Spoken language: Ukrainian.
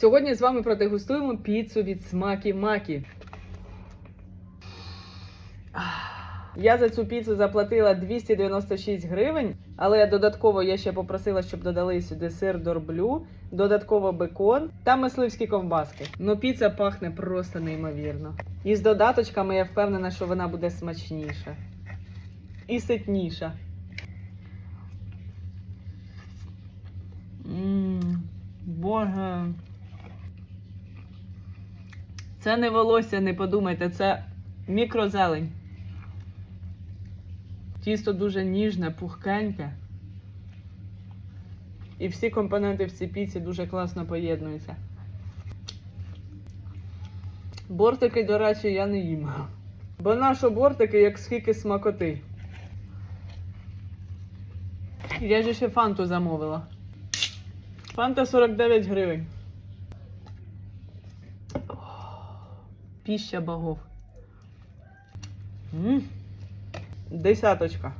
Сьогодні з вами продегустуємо піцу від смакі макі. Я за цю піцу заплатила 296 гривень, але додатково я ще попросила, щоб додали сюди сир дорблю, додатково бекон та мисливські ковбаски. Ну піца пахне просто неймовірно. І з додаточками я впевнена, що вона буде смачніша і ситніша. Мм, боже. Це не волосся, не подумайте, це мікрозелень. Тісто дуже ніжне, пухкеньке. І всі компоненти в цій піці дуже класно поєднуються. Бортики, до речі, я не їм. Бо наші бортики як скільки смакоти. Я ж ще фанту замовила. Фанта 49 гривень. Піща богов. М. Десяточка.